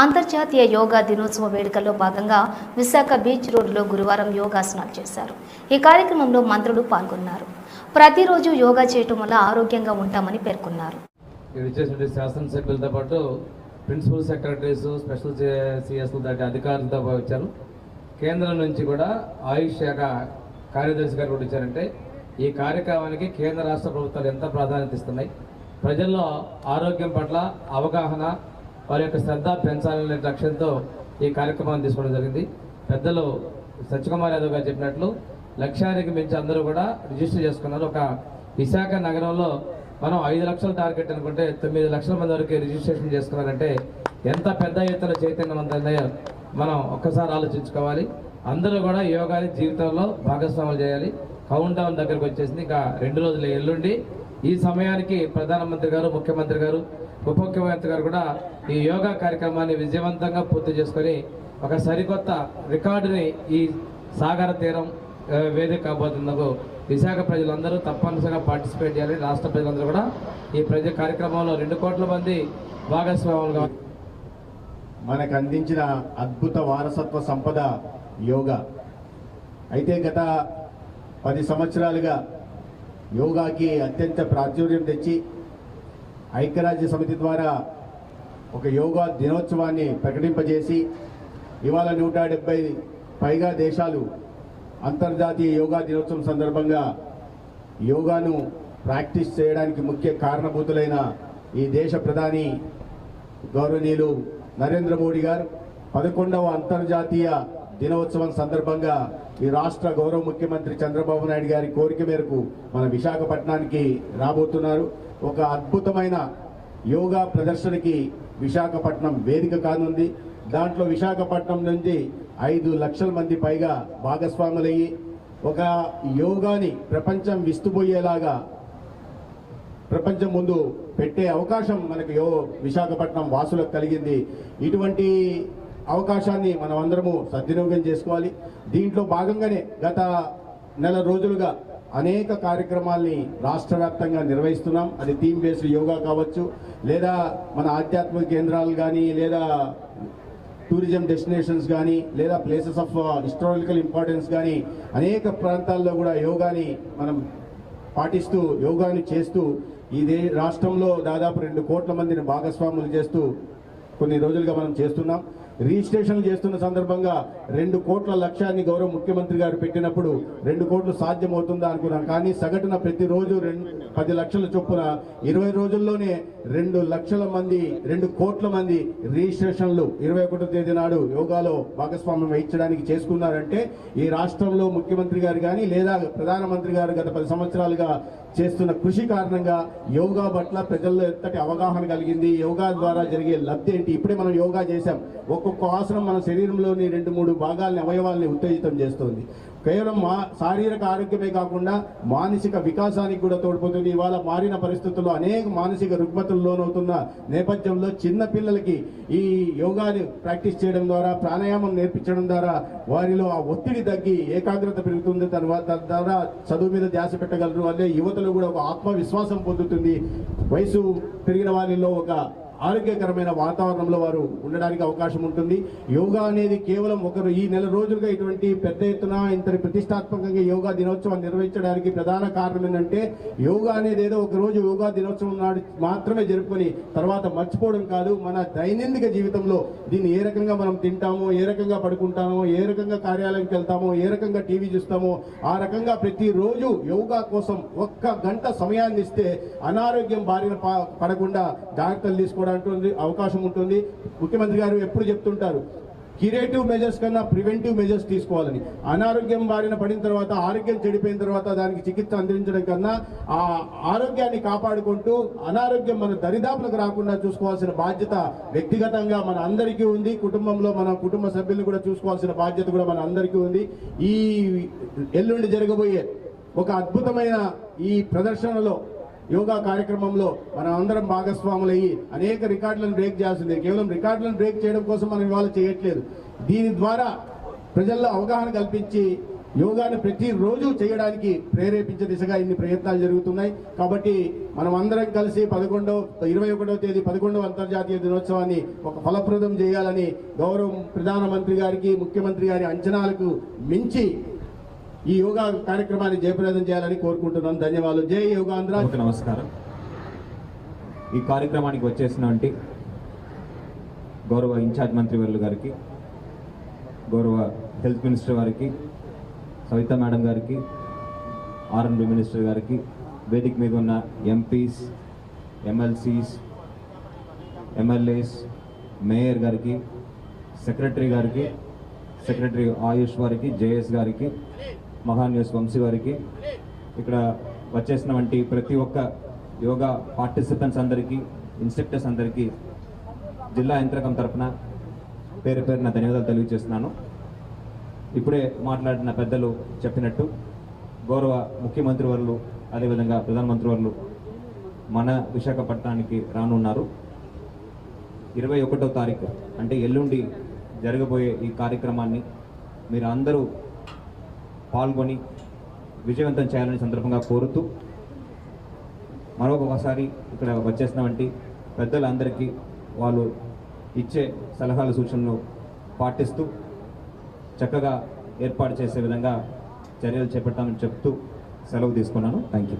అంతర్జాతీయ యోగా దినోత్సవ వేడుకల్లో భాగంగా విశాఖ బీచ్ రోడ్డులో గురువారం యోగాసనాలు చేశారు. ఈ కార్యక్రమంలో మంత్రులు పాల్గొన్నారు. ప్రతిరోజు యోగా చేయటం వల్ల ఆరోగ్యంగా ఉంటామని పేర్కొన్నారు. శాసనసభ్యులతో పాటు ప్రిన్సిపల్ సెక్రటరీస్ స్పెషల్ సిఎస్ దాటి అధికారులతో వచ్చారు. కేంద్రం నుంచి కూడా ఆయుష్ శాఖ కార్యదర్శి గారు కూడా వచ్చారంటే ఈ కార్యక్రమానికి కేంద్ర రాష్ట్ర ప్రభుత్వాలు ఎంత ప్రాధాన్యత ఇస్తున్నాయి? ప్రజల్లో ఆరోగ్యం పట్ల అవగాహన వారి యొక్క శ్రద్ధ పెంచాలనే లక్ష్యంతో ఈ కార్యక్రమాన్ని తీసుకోవడం జరిగింది. పెద్దలు సత్యకుమార్ యాదవ్ గారు చెప్పినట్లు లక్ష్యానికి మించి అందరూ కూడా రిజిస్టర్ చేసుకున్నారు. ఒక విశాఖ నగరంలో మనం ఐదు లక్షల టార్గెట్ అనుకుంటే తొమ్మిది లక్షల మంది వరకు రిజిస్ట్రేషన్ చేసుకున్నారంటే ఎంత పెద్ద ఎత్తున చైతన్యవంతంగా మనం ఒక్కసారి ఆలోచించుకోవాలి. అందరూ కూడా యోగాని జీవితంలో భాగస్వాములు చేయాలి. కౌంట్ డౌన్ దగ్గరకు వచ్చేసింది. ఇంకా రెండు రోజులు ఎల్లుండి. ఈ సమయానికి ప్రధానమంత్రి గారు ముఖ్యమంత్రి గారు ఉప ముఖ్యమంత్రి గారు కూడా ఈ యోగా కార్యక్రమాన్ని విజయవంతంగా పూర్తి చేసుకొని ఒక సరికొత్త రికార్డుని ఈ సాగర తీరం వేదిక కాబోతున్నందుకు విశాఖ ప్రజలందరూ తప్పనిసరిగా పార్టిసిపేట్ చేయాలి. రాష్ట్ర ప్రజలందరూ కూడా ఈ ప్రజ కార్యక్రమంలో రెండు కోట్ల మంది భాగస్వాములుగా మనకు అందించిన అద్భుత వారసత్వ సంపద యోగా. అయితే గత పది సంవత్సరాలుగా యోగాకి అత్యంత ప్రాచుర్యం తెచ్చి ఐక్యరాజ్య సమితి ద్వారా ఒక యోగా దినోత్సవాన్ని ప్రకటింపజేసి ఇవాళ నూట డెబ్బై పైగా దేశాలు అంతర్జాతీయ యోగా దినోత్సవం సందర్భంగా యోగాను ప్రాక్టీస్ చేయడానికి ముఖ్య కారణభూతులైన ఈ దేశ ప్రధాని గౌరవనీయులు నరేంద్ర మోడీ గారు పదకొండవ అంతర్జాతీయ దినోత్సవం సందర్భంగా ఈ రాష్ట్ర గౌరవ ముఖ్యమంత్రి చంద్రబాబు నాయుడు గారి కోరిక మేరకు మన విశాఖపట్నానికి రాబోతున్నారు. ఒక అద్భుతమైన యోగా ప్రదర్శనకి విశాఖపట్నం వేదిక కానుంది. దాంట్లో విశాఖపట్నం నుంచి ఐదు లక్షల మంది పైగా భాగస్వాములయ్యి ఒక యోగాని ప్రపంచం విస్తుపోయేలాగా ప్రపంచం ముందు పెట్టే అవకాశం మనకు యో విశాఖపట్నం వాసులకు కలిగింది. ఇటువంటి అవకాశాన్ని మనం అందరము సద్వినియోగం చేసుకోవాలి. దీంట్లో భాగంగానే గత నెల రోజులుగా అనేక కార్యక్రమాల్ని రాష్ట్ర వ్యాప్తంగా నిర్వహిస్తున్నాం. అది థీమ్ బేస్డ్ యోగా కావచ్చు లేదా మన ఆధ్యాత్మిక కేంద్రాలు కానీ లేదా టూరిజం డెస్టినేషన్స్ కానీ లేదా ప్లేసెస్ ఆఫ్ హిస్టారికల్ ఇంపార్టెన్స్ కానీ అనేక ప్రాంతాల్లో కూడా యోగాని మనం పాటిస్తూ యోగాని చేస్తూ ఈ దే రాష్ట్రంలో దాదాపు రెండు కోట్ల మందిని భాగస్వాములు చేస్తూ కొన్ని రోజులుగా మనం చేస్తున్నాం. రిజిస్ట్రేషన్లు చేస్తున్న సందర్భంగా రెండు కోట్ల లక్ష్యాన్ని గౌరవ ముఖ్యమంత్రి గారు పెట్టినప్పుడు రెండు కోట్లు సాధ్యమవుతుందా అనుకున్నాం కానీ సగటున ప్రతిరోజు రెండు పది లక్షల చొప్పున ఇరవై రోజుల్లోనే రెండు లక్షల మంది రెండు కోట్ల మంది రిజిస్ట్రేషన్లు ఇరవై ఒకటో తేదీ నాడు యోగాలో భాగస్వామ్యం వహించడానికి చేసుకున్నారంటే ఈ రాష్ట్రంలో ముఖ్యమంత్రి గారు కానీ లేదా ప్రధానమంత్రి గారు గత పది సంవత్సరాలుగా చేస్తున్న కృషి కారణంగా యోగా పట్ల ప్రజల్లో ఎంతటి అవగాహన కలిగింది యోగా ద్వారా జరిగే లబ్ధి ఏంటి? ఇప్పుడే మనం యోగా చేశాం. ఒక్కొక్క ఆసనం మన శరీరంలోని రెండు మూడు భాగాలని అవయవాల్ని ఉత్తేజితం చేస్తుంది. కేవలం మా శారీరక ఆరోగ్యమే కాకుండా మానసిక వికాసానికి కూడా తోడ్పడుతుంది ఇవాళ మారిన పరిస్థితుల్లో అనేక మానసిక రుగ్మతలు లోనవుతున్న నేపథ్యంలో చిన్న పిల్లలకి ఈ యోగాని ప్రాక్టీస్ చేయడం ద్వారా ప్రాణాయామం నేర్పించడం ద్వారా వారిలో ఆ ఒత్తిడి తగ్గి ఏకాగ్రత పెరుగుతుంది. తర్వాత ద్వారా చదువు మీద ధ్యాస పెట్టగలరు. అదే యువతలో కూడా ఒక ఆత్మవిశ్వాసం పొందుతుంది. వయసు పెరిగిన వారిలో ఒక ఆరోగ్యకరమైన వాతావరణంలో వారు ఉండడానికి అవకాశం ఉంటుంది. యోగా అనేది కేవలం ఒకరు ఈ నెల రోజులుగా ఇటువంటి పెద్ద ఎత్తున ఇంతటి ప్రతిష్టాత్మకంగా యోగా దినోత్సవం నిర్వహించడానికి ప్రధాన కారణం ఏంటంటే యోగా అనేది ఏదో ఒక రోజు యోగా దినోత్సవం నాడు మాత్రమే జరుపుకొని తర్వాత మర్చిపోవడం కాదు. మన దైనందిక జీవితంలో దీన్ని ఏ రకంగా మనం తింటామో ఏ రకంగా పడుకుంటామో ఏ రకంగా కార్యాలయంకి వెళ్తామో ఏ రకంగా టీవీ చూస్తామో ఆ రకంగా ప్రతిరోజు యోగా కోసం ఒక్క గంట సమయాన్ని ఇస్తే అనారోగ్యం బారిన ప- పడకుండా జాగ్రత్తలు తీసుకోవడానికి అవకాశం ఉంటుంది. ముఖ్యమంత్రి గారు ఎప్పుడు చెప్తుంటారు క్యూరేటివ్ మెజర్స్ కన్నా ప్రివెంటివ్ మెజర్స్ తీసుకోవాలని. అనారోగ్యం బారిన పడిన తర్వాత ఆరోగ్యం చెడిపోయిన తర్వాత దానికి చికిత్స అందించడం కన్నా ఆ ఆరోగ్యాన్ని కాపాడుకుంటూ అనారోగ్యం మన దరిదాపులకు రాకుండా చూసుకోవాల్సిన బాధ్యత వ్యక్తిగతంగా మన అందరికీ ఉంది. కుటుంబంలో మన కుటుంబ సభ్యులు కూడా చూసుకోవాల్సిన బాధ్యత కూడా మన అందరికీ ఉంది. ఈ ఎల్లుండి జరగబోయే ఒక అద్భుతమైన ఈ ప్రదర్శనలో యోగా కార్యక్రమంలో మనం అందరం భాగస్వాములయ్యి అనేక రికార్డులను బ్రేక్ చేస్తుంది కేవలం రికార్డులను బ్రేక్ చేయడం కోసం మనం ఇవాళ చేయట్లేదు. దీని ద్వారా ప్రజల్లో అవగాహన కల్పించి యోగాను ప్రతిరోజు చేయడానికి ప్రేరేపించే దిశగా ఇన్ని ప్రయత్నాలు జరుగుతున్నాయి. కాబట్టి మనం అందరం కలిసి పదకొండవ ఇరవై ఒకటవ తేదీ పదకొండవ అంతర్జాతీయ దినోత్సవాన్ని ఒక ఫలప్రదం చేయాలని గౌరవ ప్రధానమంత్రి గారికి ముఖ్యమంత్రి గారి అంచనాలకు మించి ఈ యోగా కార్యక్రమాన్ని జయప్రదం చేయాలని కోరుకుంటున్నాను. ధన్యవాదాలు. జై యోగాంధ్ర నమస్కారం. ఈ కార్యక్రమానికి వచ్చేసినటువంటి గౌరవ ఇన్ఛార్జ్ మంత్రివర్యులు గారికి గౌరవ హెల్త్ మినిస్టర్ గారికి సవిత మేడం గారికి ఆర్ఎండ్బి మినిస్టర్ గారికి వేదిక మీద ఉన్న ఎంపీస్ ఎమ్మెల్సీస్ ఎమ్మెల్యేస్ మేయర్ గారికి సెక్రటరీ గారికి సెక్రటరీ ఆయుష్ వారికి జేఎస్ గారికి మహాన్యూస్ వంశీ వారికి. ఇక్కడ వచ్చేసినటువంటి ప్రతి ఒక్క యోగా పార్టిసిపెంట్స్ అందరికీ ఇన్స్ట్రక్టర్స్ అందరికీ జిల్లా యంత్రకం తరఫున పేరు పేరున ధన్యవాదాలు తెలియజేస్తున్నాను. ఇప్పుడే మాట్లాడిన పెద్దలు చెప్పినట్టు గౌరవ ముఖ్యమంత్రి వర్లు అదేవిధంగా ప్రధానమంత్రి వర్లు మన విశాఖపట్నానికి రానున్నారు. ఇరవై ఒకటో తారీఖు అంటే ఎల్లుండి జరగబోయే ఈ కార్యక్రమాన్ని మీరు అందరూ పాల్గొని విజయవంతం చేయాలని సందర్భంగా కోరుతూ మరొకసారి ఇక్కడ వచ్చేసినటువంటి పెద్దలందరికీ వాళ్ళు ఇచ్చే సలహాలు సూచనలు పాటిస్తూ చక్కగా ఏర్పాటు చేసే విధంగా చర్యలు చేపట్టామని చెప్తూ సెలవు తీసుకున్నాను. Thank you